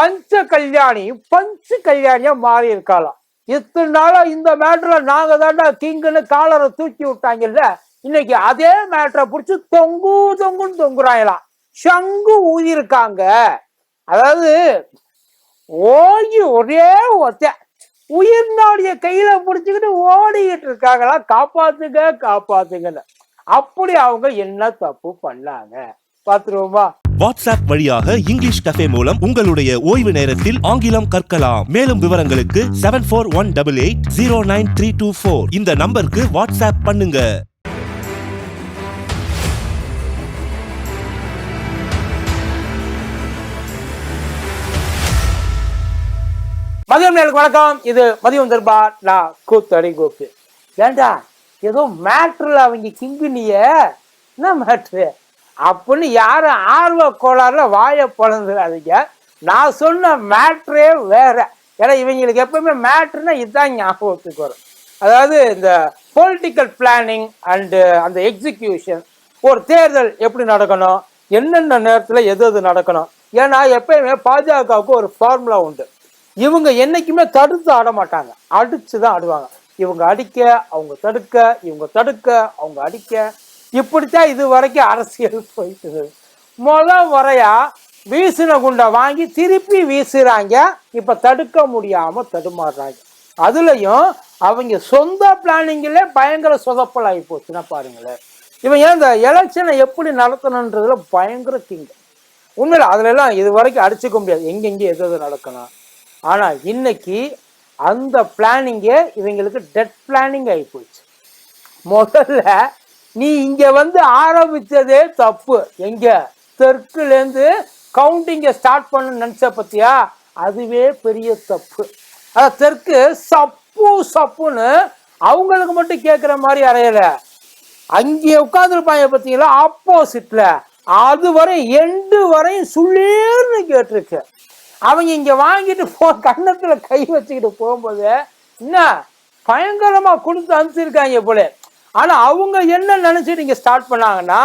பஞ்ச கல்யாணி பஞ்சு கல்யாணியா மாறி இருக்காளாம் இத்தனை நாளா இந்த மேட்டர்ல நாங்க தாண்டா கிங்குன்னு காலரை தூக்கி விட்டாங்கல்ல இன்னைக்கு அதே மேட்டரை பிடிச்சி தொங்கு தொங்குன்னு தொங்குறாங்களாம். சங்கு ஊதிருக்காங்க அதாவது ஓங்கி ஒரே ஒத்த உயிர்நாடிய கையில பிடிச்சுக்கிட்டு ஓடிக்கிட்டு இருக்காங்களா காப்பாத்துங்க காப்பாத்துங்கன்னு. அப்படி அவங்க என்ன தப்பு பண்ணாங்க? பாத்துருவோமா? வாட்ஸ்அப் வழியாக இங்கிலீஷ் கஃபே மூலம் உங்களுடைய ஓய்வு நேரத்தில் ஆங்கிலம் கற்கலாம். மேலும் விவரங்களுக்கு seven four one double eight zero nine three two four இந்த நம்பருக்கு வாட்ஸ்அப் பண்ணுங்க. மதியம் நேருக்கு வணக்கம். இது மதியம் தர்பா நான் கூத்தடி கோப்பு ஏண்டா ஏதோ மேட்ரில் அவங்க கிங்கினிய என்ன மேட்ரு அப்படின்னு யாரும் ஆர்வ கோளாறுல வாயை பிளந்துடாதீங்க நான் சொன்ன மேட்ரே வேற. ஏன்னா இவங்களுக்கு எப்பவுமே மேட்ருன்னா இதுதான் ஞாபகத்துக்கு வரும். அதாவது இந்த பொலிட்டிக்கல் பிளானிங் அண்டு அந்த எக்ஸிக்யூஷன் ஒரு தேர்தல் எப்படி நடக்கணும்? என்னென்ன நேரத்தில் எது எது நடக்கணும்? ஏன்னா எப்பயுமே பாஜகவுக்கு ஒரு ஃபார்முலா உண்டு. இவங்க என்றைக்குமே தடுத்து ஆட மாட்டாங்க. அடித்து தான் ஆடுவாங்க. இவங்க அடிக்க அவங்க தடுக்க இவங்க தடுக்க அவங்க அடிக்க இப்படித்தான் இது வரைக்கும் அரசியல் போயிட்டு முத முறையா வீசின குண்டை வாங்கி திருப்பி வீசுறாங்க. இப்ப தடுக்க முடியாம தடுமாறுறாங்க. அதுலயும் அவங்க சொந்த பிளானிங்ல பயங்கர சொதப்பல் ஆகி போச்சுன்னா பாருங்களேன். இவங்க இந்த எலெக்ஷனை எப்படி நடத்தணுன்றதுல பயங்கர திங்க உண்மையில் அதுல எல்லாம் இது வரைக்கும் அடிச்சுக்க முடியாது. எங்கெங்கே எது எது நடக்கணும் ஆனா இன்னைக்கு அந்த பிளானிங்கே இவங்களுக்கு டெட் பிளானிங் ஆகி போச்சு. முதல்ல நீ இங்க வந்து ஆரம்பிச்சதே தப்பு. எங்க? தெற்குலேருந்து கவுண்டிங்கை ஸ்டார்ட் பண்ண நினச்ச பத்தியா? அதுவே பெரிய தப்பு. அதான் தெற்கு சப்பு சப்புன்னு அவங்களுக்கு மட்டும் கேட்குற மாதிரி அறையல. அங்கே உட்காந்துருப்பாங்க பார்த்தீங்களா ஆப்போசிட்ல அது வரை எண்டு வரையும் சுள்ளேர்னு கேட்டிருக்கு. அவங்க இங்கே வாங்கிட்டு போ கன்னத்தில் கை வச்சுக்கிட்டு போகும்போது என்ன? பயங்கரமாக கொடுத்து அனுப்பிச்சிருக்காங்க போல. ஆனா அவங்க என்ன நினைச்சிட்டு நீங்கள் ஸ்டார்ட் பண்ணாங்கன்னா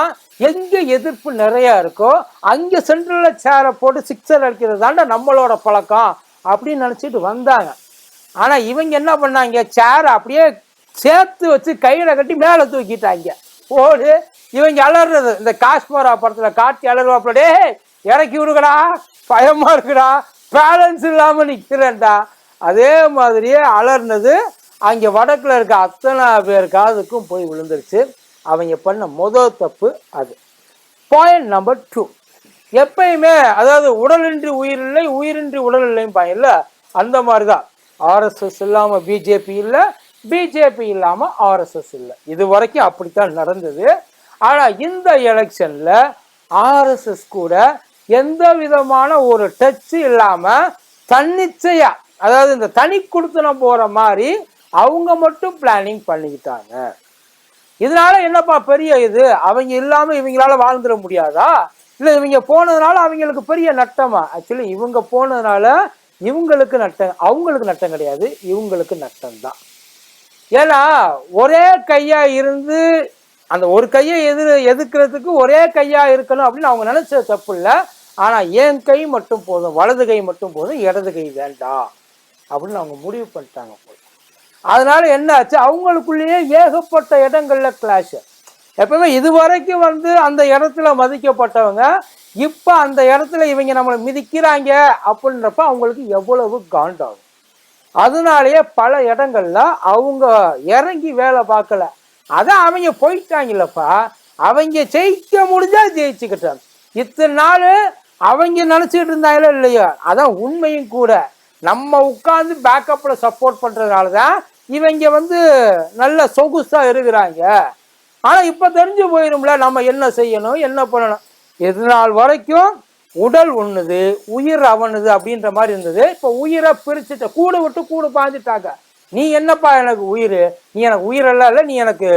எங்க எதிர்ப்பு நிறைய இருக்கோ அங்க சென்ட்ரல்ல சேரை போட்டு சிக்ஸர் அடிக்கிறது தாண்டா நம்மளோட பழக்கம் அப்படின்னு நினைச்சிட்டு வந்தாங்க. ஆனா இவங்க என்ன பண்ணாங்க சேரை அப்படியே சேர்த்து வச்சு கையில கட்டி மேல தூக்கிட்டாங்க. ஓடு இவங்க அலறது. இந்த காஷ்மோரா படத்துல காட்டி அலறுவாப்படே இறக்கி விடுங்கடா பயமா இருக்குடா பேலன்ஸ் இல்லாம நிக்கிறேன்டா. அதே மாதிரியே அலர்னது அங்கே வடக்கில் இருக்க அத்தனை பேர் காதுக்கும் போய் விழுந்துருச்சு. அவங்க பண்ண முதல் தப்பு அது. பாயிண்ட் நம்பர் டூ எப்பயுமே அதாவது உடலின்றி உயிரில்லை உயிரின்றி உடல் இல்லையும் இல்ல அந்த மாதிரி தான் ஆர்எஸ்எஸ் இல்லாமல் பிஜேபி இல்லை பிஜேபி இல்லாமல் ஆர்எஸ்எஸ் இல்லை. இது வரைக்கும் அப்படித்தான் நடந்தது. ஆனால் இந்த எலெக்ஷனில் ஆர்எஸ்எஸ் கூட எந்த விதமான ஒரு டச் இல்லாமல் தன்னிச்சையாக அதாவது இந்த தனி கொடுத்தனம் போகிற மாதிரி அவங்க மட்டும் பிளானிங் பண்ணிக்கிட்டாங்க. இதனால என்னப்பா பெரிய இது? அவங்க இல்லாம இவங்களால வாழ்ந்துட முடியாதா? இல்ல இவங்க போனதுனால அவங்களுக்கு பெரிய நட்டமா? ஆக்சுவலி இவங்க போனதுனால இவங்களுக்கு நட்டம் அவங்களுக்கு நட்டம் கிடையாது இவங்களுக்கு நட்டம் தான் ஏன்னா ஒரே கையா இருந்து அந்த ஒரு கையை எதிர் எதிர்க்கிறதுக்கு ஒரே கையா இருக்கணும் அப்படின்னு அவங்க நினைச்ச தப்பு இல்லை. ஆனா என் கை மட்டும் போதும் வலது கை மட்டும் போதும் இடது கை வேண்டாம் அப்படின்னு அவங்க முடிவு பண்ணிட்டாங்க. அதனால என்ன ஆச்சு அவங்களுக்குள்ளேயே ஏகப்பட்ட இடங்கள்ல கிளாஷ் எப்பவுமே இது வரைக்கும் வந்து அந்த இடத்துல மதிக்கப்பட்டவங்க இப்போ அந்த இடத்துல இவங்க நம்மளை மிதிக்கிறாங்க அப்படின்றப்ப அவங்களுக்கு எவ்வளவு காண்டாகும். அதனாலேயே பல இடங்கள்ல அவங்க இறங்கி வேலை பார்க்கல. அதான் அவங்க போயிட்டாங்கல்லப்பா. அவங்க ஜெயிக்க முடிஞ்சா ஜெயிச்சுக்கிட்டாங்க. இத்தனை நாள் அவங்க நினச்சிக்கிட்டு இருந்தாங்களோ இல்லையோ அதான் உண்மையும் கூட. நம்ம உட்காந்து பேக்கப்பில் சப்போர்ட் பண்ணுறதுனால தான் இவங்க வந்து நல்ல சொகுசாக இருக்கிறாங்க. ஆனால் இப்போ தெரிஞ்சு போயிடும்ல நம்ம என்ன செய்யணும் என்ன பண்ணணும். எது நாள் வரைக்கும் உடல் ஒன்றுது உயிர் அவனுது அப்படின்ற மாதிரி இருந்தது. இப்போ உயிரை பிரிச்சுட்ட கூடு விட்டு கூடு பாஞ்சிட்டாங்க. நீ என்னப்பா எனக்கு உயிர்? நீ எனக்கு உயிரெல்லாம் இல்லை நீ எனக்கு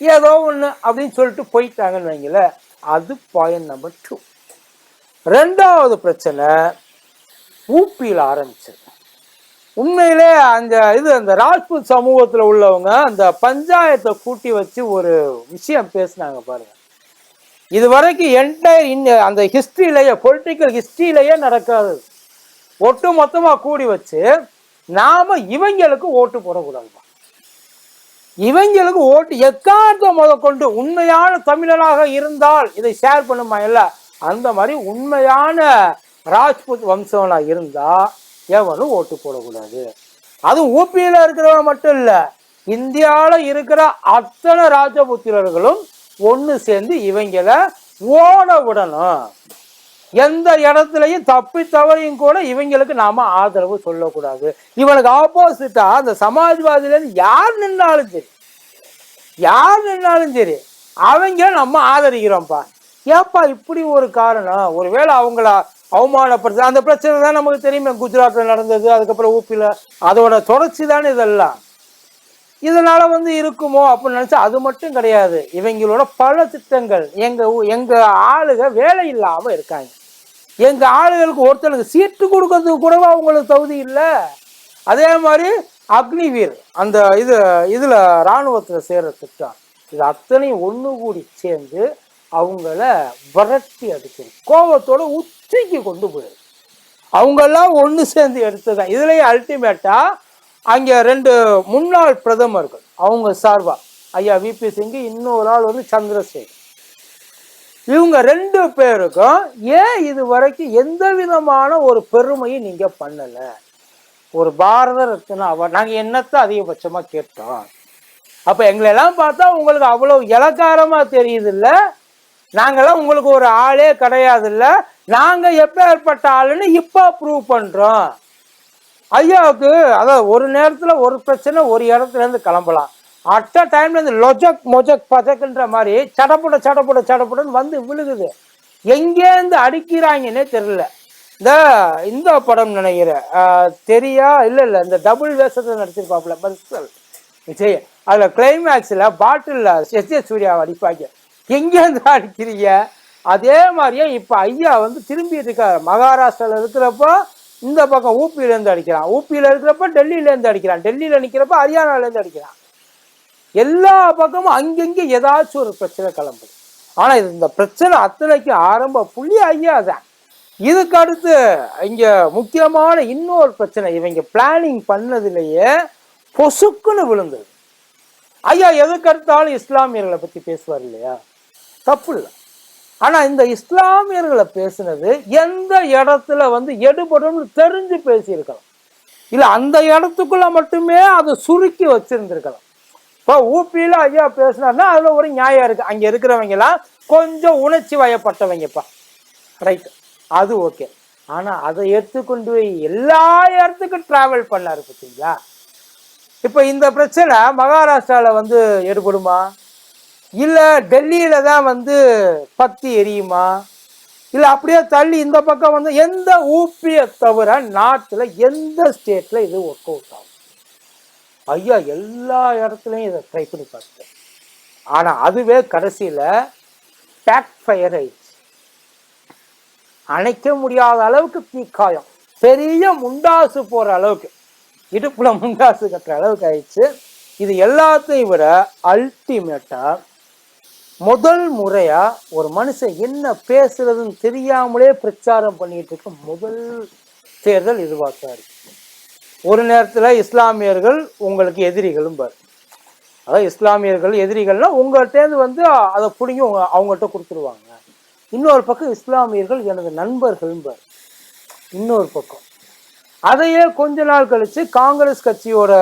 ஏதோ ஒன்று அப்படின்னு சொல்லிட்டு போயிட்டாங்கன்னு வைங்கள அது பாயிண்ட் நம்பர் டூ ரெண்டாவது பிரச்சனை ஊப்பியில் ஆரம்பிச்சது. உண்மையிலே அந்த இது அந்த ராஜ்புத் சமூகத்துல உள்ளவங்க அந்த பஞ்சாயத்தை கூட்டி வச்சு ஒரு விஷயம் பேசினாங்க பாருங்க. இது வரைக்கும் என்டையர் அந்த ஹிஸ்ட்ரியிலேயே பொலிட்டிக்கல் ஹிஸ்ட்ரியிலேயே நடக்காது. ஒட்டு மொத்தமா கூடி வச்சு நாம இவங்களுக்கு ஓட்டு போடக்கூடாதுப்பா இவங்களுக்கு ஓட்டு எக்கார்த்தம் முதற்கொண்டு உண்மையான தமிழனாக இருந்தால் இதை ஷேர் பண்ணுமா இல்லை? அந்த மாதிரி உண்மையான ராஜ்புத் வம்சவனாக இருந்தால் எவனும் ஓட்டு போடக்கூடாது. அதுவும் ஊபியில் இருக்கிறவன் மட்டும் இல்லை இந்தியாவில் இருக்கிற அத்தனை ராஜபுத்திரர்களும் ஒன்று சேர்ந்து இவங்கள ஓட விடணும். எந்த இடத்துலையும் தப்பி தவறையும் கூட இவங்களுக்கு நாம ஆதரவு சொல்லக்கூடாது. இவனுக்கு ஆப்போசிட்டா அந்த சமாஜ்வாதியில இருந்து யார் நின்னாலும் சரி யார் நின்னாலும் சரி அவங்க நம்ம ஆதரிக்கிறோம்ப்பா. ஏப்பா இப்படி ஒரு காரணம்? ஒருவேளை அவங்கள அவமானப்படுத்து அந்த பிரச்சனை தான் நமக்கு தெரியுமே குஜராத்தில் நடந்தது அதுக்கப்புறம் ஊப்பியில் அதோட தொடர்ச்சி தானே இதெல்லாம். இதனால் வந்து இருக்குமோ அப்படின்னு நினச்சா அது மட்டும் கிடையாது. இவங்களோட பல திட்டங்கள். எங்கள் ஊ- ஆளுக வேலை இல்லாமல் இருக்காங்க. எங்கள் ஆளுகளுக்கு ஒருத்தனுக்கு சீட்டு கொடுக்கறதுக்கு கூட அவங்களுக்கு தகுதி இல்லை. அதே மாதிரி அக்னிவீர் அந்த இது இதில் இராணுவத்தில் சேர்கிற திட்டம். இது அத்தனையும் ஒன்று கூடி சேர்ந்து அவங்கள விரட்டி அடிக்கணும். கோபத்தோட உச்சிக்கு கொண்டு போயிடும் அவங்கெல்லாம் ஒன்று சேர்ந்து எடுத்ததான் இதுலேயே அல்டிமேட்டாக அங்கே ரெண்டு முன்னாள் பிரதமர்கள் அவங்க சார்பாக ஐயா விபி சிங்கு இன்னொரு ஆள் வந்து சந்திரசேகர். இவங்க ரெண்டு பேருக்கும் ஏன் இது வரைக்கும் எந்த விதமான ஒரு பெருமையும் நீங்கள் பண்ணலை? ஒரு பாரத ரத்னா அவர் நாங்கள் என்னத்தை அதிகபட்சமாக கேட்டோம்? அப்போ எங்களை எல்லாம் பார்த்தா உங்களுக்கு அவ்வளோ இலக்காரமாக தெரியுது இல்லை நாங்கெல்லாம் உங்களுக்கு ஒரு ஆளே கிடையாது நாங்கள் நாங்க எப்பேற்பட்ட ஆளுன்னு இப்போ ப்ரூவ் பண்ணுறோம் ஐயாவுக்கு அதாவது ஒரு நேரத்தில் ஒரு பிரச்சனை ஒரு இடத்துல இருந்து கிளம்பலாம். அட்ட அ டைம்ல இந்த லொஜக் மொஜக் பஜக்ன்ற மாதிரி சடப்புட சடப்புட சடப்புடன்னு வந்து விழுகுது. எங்கேருந்து அடிக்கிறாங்கன்னே தெரியல. இந்த இந்த படம் நினைக்கிறேன் தெரியா? இல்லை இல்லை இந்த டபுள் வேஷத்தை நடிச்சிருப்பாப்புல பரிசல் விஜய் அதில் கிளைமேக்ஸில் பாட்டில் எஸ் ஏ சூர்யாவை அடிப்பாங்க. எங்கேருந்து அடிக்கிறீங்க? அதே மாதிரியே இப்போ ஐயா வந்து திரும்பி இருக்காரு. மகாராஷ்டிரால இருக்கிறப்போ இந்த பக்கம் ஊப்பியிலேருந்து அடிக்கிறான். ஊப்பியில இருக்கிறப்ப டெல்லியிலேருந்து அடிக்கிறான். டெல்லியில் நிற்கிறப்ப ஹரியானாலேருந்து அடிக்கிறான். எல்லா பக்கமும் அங்கங்கே ஏதாச்சும் ஒரு பிரச்சனை கிளம்புது. ஆனால் இது இந்த பிரச்சனை அத்தனைக்கு ஆரம்ப புள்ளி ஐயா தான். இதுக்கு அடுத்து இங்கே முக்கியமான இன்னொரு பிரச்சனை இவங்க பிளானிங் பண்ணதுலேயே பொசுக்குன்னு விழுந்தது. ஐயா எதுக்கடுத்தாலும் இஸ்லாமியர்களை பற்றி பேசுவார் இல்லையா? தப்பு இல்லை ஆனால் இந்த இஸ்லாமியர்களை பேசுனது எந்த இடத்துல வந்து எடுபடும்னு தெரிஞ்சு பேசியிருக்கலாம். இல்லை அந்த இடத்துக்குள்ள மட்டுமே அதை சுருக்கி வச்சுருந்துருக்கலாம். இப்போ ஊப்பியில் ஐயா பேசினார்னா அதில் ஒரு நியாயம் இருக்குது அங்கே இருக்கிறவங்கெல்லாம் கொஞ்சம் உணர்ச்சி வயப்பட்டவங்கப்பா. ரைட் அது ஓகே ஆனால் அதை எடுத்துக்கொண்டு போய் எல்லா இடத்துக்கும் ட்ராவல் பண்ணாரு பார்த்தீங்களா இப்போ இந்த பிரச்சனை மகாராஷ்டிராவில் வந்து எடுபடுமா? இல்லை டெல்லியில தான் வந்து பத்தி எரியுமா? இல்லை அப்படியே தள்ளி இந்த பக்கம் வந்து எந்த ஊப்பியை தவிர நாட்டில் எந்த ஸ்டேட்ல இது ஒர்க் அவுட் ஆகும்? ஐயா எல்லா இடத்துலையும் இதை ட்ரை பண்ணி பார்த்தேன் ஆனால் அதுவே கடைசியில் பேக் ஃபயர் ஆயிடுச்சு. அணைக்க முடியாத அளவுக்கு தீக்காயம் பெரிய முண்டாசு போகிற அளவுக்கு. இடுப்புல முண்டாசு கட்டுற அளவுக்கு ஆயிடுச்சு. இது எல்லாத்தையும் விட அல்டிமேட்டாக முதல் முறையா ஒரு மனுஷன் என்ன பேசுறதுன்னு தெரியாமலே பிரச்சாரம் பண்ணிட்டு இருக்க முதல் தேர்தல் இதுவாக்கா இருக்கு ஒரு நேரத்தில் இஸ்லாமியர்கள் உங்களுக்கு எதிரிகளும் பாரு. அதாவது இஸ்லாமியர்கள் எதிரிகள்னா உங்கள்கிட்டேருந்து வந்து அதை பிடிங்கி உங்க அவங்கள்ட்ட கொடுத்துருவாங்க. இன்னொரு பக்கம் இஸ்லாமியர்கள் எனது நண்பர்களும் பாரு. இன்னொரு பக்கம். அதையே கொஞ்ச நாள் கழித்து காங்கிரஸ் கட்சியோட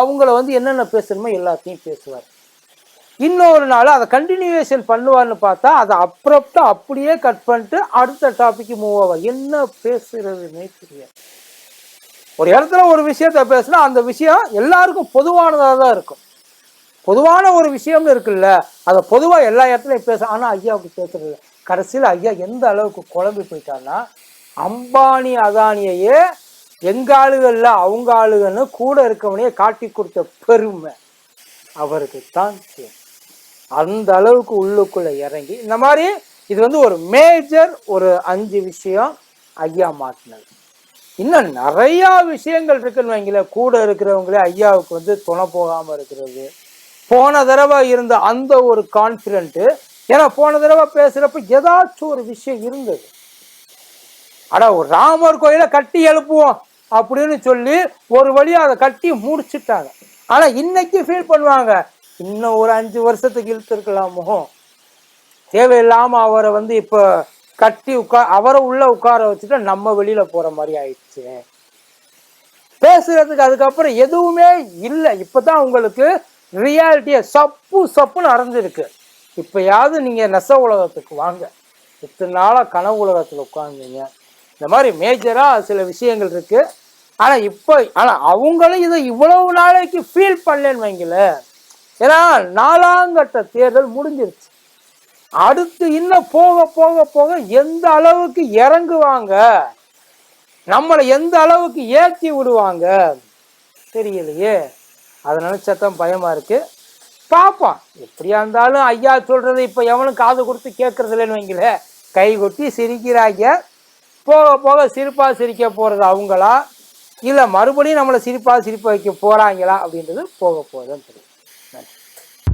அவங்கள வந்து என்னென்ன பேசணுமோ எல்லாத்தையும் பேசுவார். இன்னொரு நாள் அதை கண்டினியூவேஷன் பண்ணுவார்னு பார்த்தா அதை அப்புறப்டா அப்படியே கட் பண்ணிட்டு அடுத்த டாபிக் மூவ் ஆவார் என்ன பேசுறதுன்னே தெரியாது. ஒரு இடத்துல ஒரு விஷயத்த பேசினா அந்த விஷயம் எல்லாருக்கும் பொதுவானதாக தான் இருக்கும். பொதுவான ஒரு விஷயம்னு இருக்குல்ல அதை பொதுவாக எல்லா இடத்துலையும் பேச ஆனால் ஐயாவுக்கு பேசுறது கடைசியில் ஐயா எந்த அளவுக்கு குழம்பி போயிட்டான்னா அம்பானி அதானியையே எங்க ஆளுகள்ல அவங்க ஆளுகன்னு கூட இருக்கவனையே காட்டி கொடுத்த பெருமை. அவருக்கு தான் சேரும். அந்த அளவுக்கு உள்ளுக்குள்ள இறங்கி இந்த மாதிரி இது வந்து ஒரு மேஜர் ஒரு அஞ்சு விஷயம் ஐயா மாட்டினது. இன்னும் நிறைய விஷயங்கள் இருக்குன்னு வைங்கள கூட இருக்கிறவங்களே ஐயாவுக்கு வந்து துணை போகாமல் இருக்கிறது. போன தடவை இருந்த அந்த ஒரு கான்ஃபிடென்ட்டு ஏன்னா போன தடவை பேசுகிறப்ப ஏதாச்சும் ஒரு விஷயம் இருந்தது. அட ஒரு ராமர் கோயிலை கட்டி எழுப்புவோம் அப்படின்னு சொல்லி ஒரு வழியாக அதை கட்டி முடிச்சிட்டாங்க. ஆனால் இன்னைக்கு ஃபீல் பண்ணுவாங்க இன்னும் ஒரு அஞ்சு வருஷத்துக்கு இழுத்துருக்கலாமோ? தேவையில்லாம அவரை வந்து இப்ப கட்டி உட்கா அவரை உள்ள உட்கார வச்சுட்டு நம்ம வெளியில போற மாதிரி ஆயிடுச்சு. பேசுறதுக்கு அதுக்கப்புறம் எதுவுமே இல்லை. இப்பதான் உங்களுக்கு ரியாலிட்டியை சப்பு சப்புன்னு அரைஞ்சிருக்கு. இப்பயாவது நீங்க நெச உலகத்துக்கு வாங்க. இத்தனை நாளா கனவு உலகத்துல உட்காந்துங்க இந்த மாதிரி மேஜரா சில விஷயங்கள் இருக்கு. ஆனா இப்போ ஆனா அவங்களும் இதை இவ்வளவு நாளைக்கு ஃபீல் பண்ணலன்னு வைங்களேன். ஏன்னா நாலாங்கட்ட தேர்தல் முடிஞ்சிருச்சு. அடுத்து இன்னும் போக போக போக எந்த அளவுக்கு இறங்குவாங்க? நம்மளை எந்த அளவுக்கு ஏற்றி விடுவாங்க? தெரியலையே. அதை சத்தம் பயமா இருக்கு. பார்ப்போம். எப்படியா இருந்தாலும் ஐயா சொல்றதை இப்போ எவனும் காது கொடுத்து கேட்கறது இல்லைன்னு வைங்களேன். கை கொட்டி சிரிக்கிறாங்க. போக போக சிரிப்பாக சிரிக்க போகிறது அவங்களா? இல்லை மறுபடியும் நம்மளை சிரிப்பாக சிரிப்ப வைக்க போகிறாங்களா அப்படின்றது போக போகுதுன்னு தெரியும்.